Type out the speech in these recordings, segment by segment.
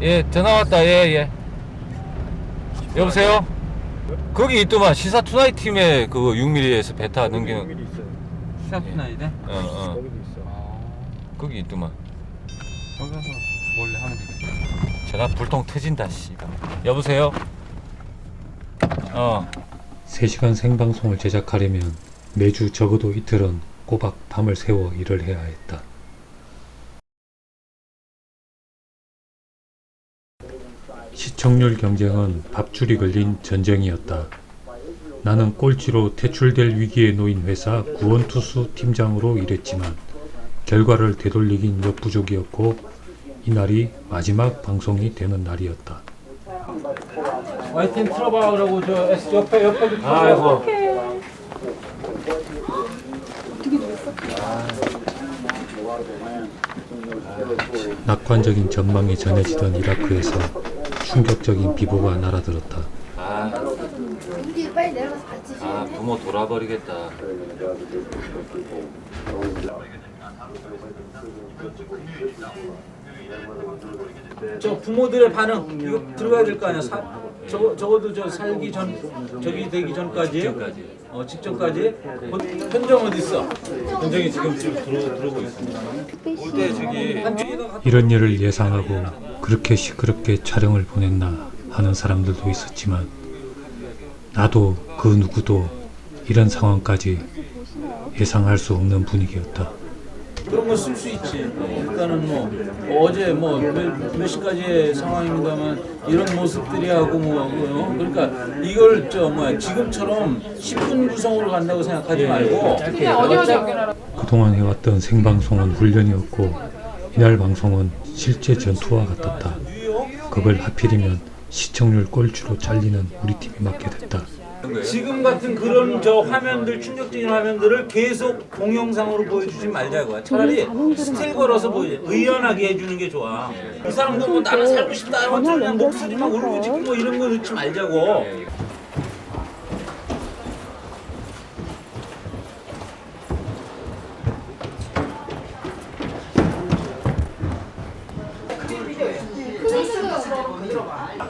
예, 전화 왔다. 예, 예. 여보세요? 거기 있더만 시사 투나잇 팀의 그 6mm에서 베타 넘기는 미리 있어요. 시사투나이데? 어, 어. 거기도 있어. 아, 거기 있더만. 거기 가서 몰래 하면 되겠다. 전화 불통 터진다, 씨발. 여보세요? 어. 3시간 생방송을 제작하려면 매주 적어도 이틀은 꼬박 밤을 새워 일을 해야 했다. 시청률 경쟁은 밥줄이 걸린 전쟁이었다. 나는 꼴찌로 퇴출될 위기에 놓인 회사 구원투수 팀장으로 일했지만 결과를 되돌리긴 역부족이었고 이날이 마지막 방송이 되는 날이었다. 와이팅 틀어봐 그러고 저 S 옆에 옆에 아이고. 낙관적인 전망이 전해지던 이라크에서 충격적인 비보가 날아들었다. 아, 우리 빨리 내려가서 같이 아, 부모 돌아버리겠다. 저 부모들의 반응 이거 들어가야 될 거 아니야. 사, 저 적어도 저 살기 전 저기 되기 전까지 직전까지. 어 직전까지 어, 현정 어디 있어? 현정이 지금 지금 들어 들어오고 있습니다. 올때 저기 이런 일을 예상하고 그렇게 시끄럽게 촬영을 보냈나 하는 사람들도 있었지만 나도 그 누구도 이런 상황까지 예상할 수 없는 분위기였다. 그런 거 쓸 수 있지. 일단은 뭐 어제 뭐 몇 시까지의 상황입니다만 이런 모습들이 하고 뭐 어? 그러니까 이걸 저 뭐야 지금처럼 10분 구성으로 간다고 생각하지 말고 그동안 해왔던 생방송은 훈련이었고 이날 방송은 실제 전투와 같았다. 그걸 하필이면 시청률 꼴찌로 잘리는 우리 팀이 맡게 됐다. 지금 같은 그런 저 화면들 충격적인 화면들을 계속 동영상으로 보여주지 말자고요. 차라리 스틸 걸어서 보여 의연하게 해주는 게 좋아. 이 사람도 뭐 나는 살고 싶다 하면 그냥 목소리만 울고 지금 뭐 이런 거 넣지 말자고.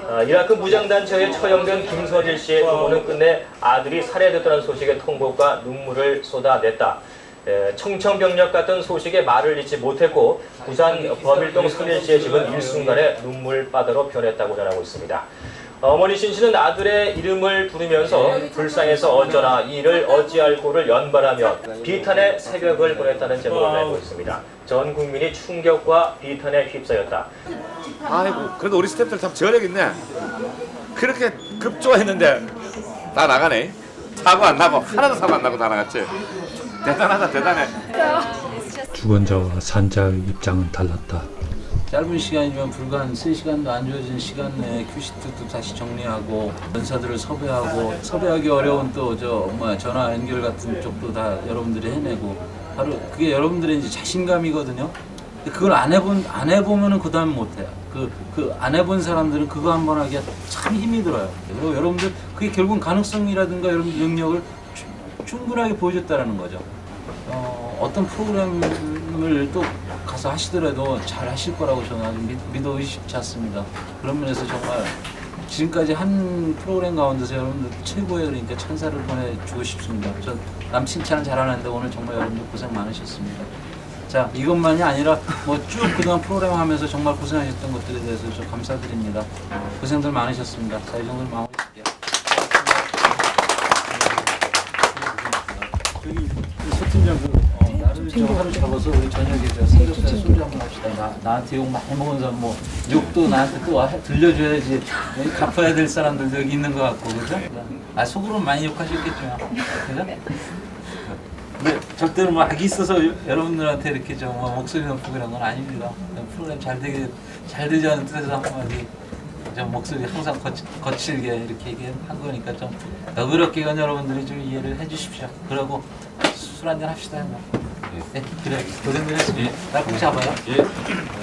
아, 이라크 무장단체에 처형된 김서질 씨의 부모는 끝내 아들이 살해됐다는 소식에 통곡과 눈물을 쏟아냈다. 에, 청천벽력 같은 소식에 말을 잇지 못했고 부산 범일동 선일 씨의 집은 일순간에 눈물바다로 변했다고 전하고 있습니다. 어머니 신 씨는 아들의 이름을 부르면서 불쌍해서 어쩌나 이 일을 어찌할 고를 연발하며 비탄의 새벽을 보냈다는 제목을 내고 있습니다. 전 국민이 충격과 비탄에 휩싸였다. 아이고 그래도 우리 스태프들 참 저력 있네 그렇게 급조했는데 다 나가네 사고 안 나고 하나도 사고 안 나고 다 나갔지 대단하다 대단해 주권자와 산자의 입장은 달랐다. 짧은 시간이면 불과 한 3시간도 안 주어진 시간 내에 큐시트도 다시 정리하고 연사들을 섭외하고 섭외하기 어려운 또저 뭐야 전화 연결 같은 쪽도 다 여러분들이 해내고 바로 그게 여러분들의 이제 자신감이거든요. 근데 그걸 안 해본 안 해보면은 그 다음 못해요. 그 그 안 해본 사람들은 그거 한 번 하기가 참 힘이 들어요. 그리고 여러분들 그게 결국 가능성이라든가 여러분 능력을 충- 충분하게 보여줬다라는 거죠. 어, 어떤 프로그램을 또 가서 하시더라도 잘 하실 거라고 저는 아주 믿, 믿어 의심치 않습니다. 그런 면에서 정말 지금까지 한 프로그램 가운데서 여러분들 최고의 그러니까 찬사를 보내주고 싶습니다. 전남 칭찬 잘하는데 오늘 정말 여러분들 고생 많으셨습니다. 자 이것만이 아니라 뭐 쭉 그동안 프로그램 하면서 정말 고생하셨던 것들에 대해서 저 감사드립니다. 고생들 많으셨습니다. 자 이 정도로 마무리 할게요. 저기 소 팀장 그 어, 나를 좀 하루 잡아서 우리 저녁에 저 삼겹살 소주 한번 합시다. 나 나한테 욕 많이 먹은 사람 뭐 욕도 나한테 또 와- 들려줘야지 여기 갚아야 될 사람들도 여기 있는 것 같고 그죠? 아 속으로 많이 욕하셨겠죠, 그죠? 근데 절대로 뭐 악이 있어서 여러분들한테 이렇게 좀뭐 목소리 높고 그런 건 아닙니다. 그냥 프로그램 잘 되게 잘 되지 않은 뜻에서 한마디 좀 목소리 항상 거치, 거칠게 이렇게 얘기한 거니까 좀 너그럽게건 여러분들이 좀 이해를 해주십시오. 그러고 술 한잔 합시다. 뭐. 네, 그래 고생들 했습니다. 나꼭 잡아요. 예.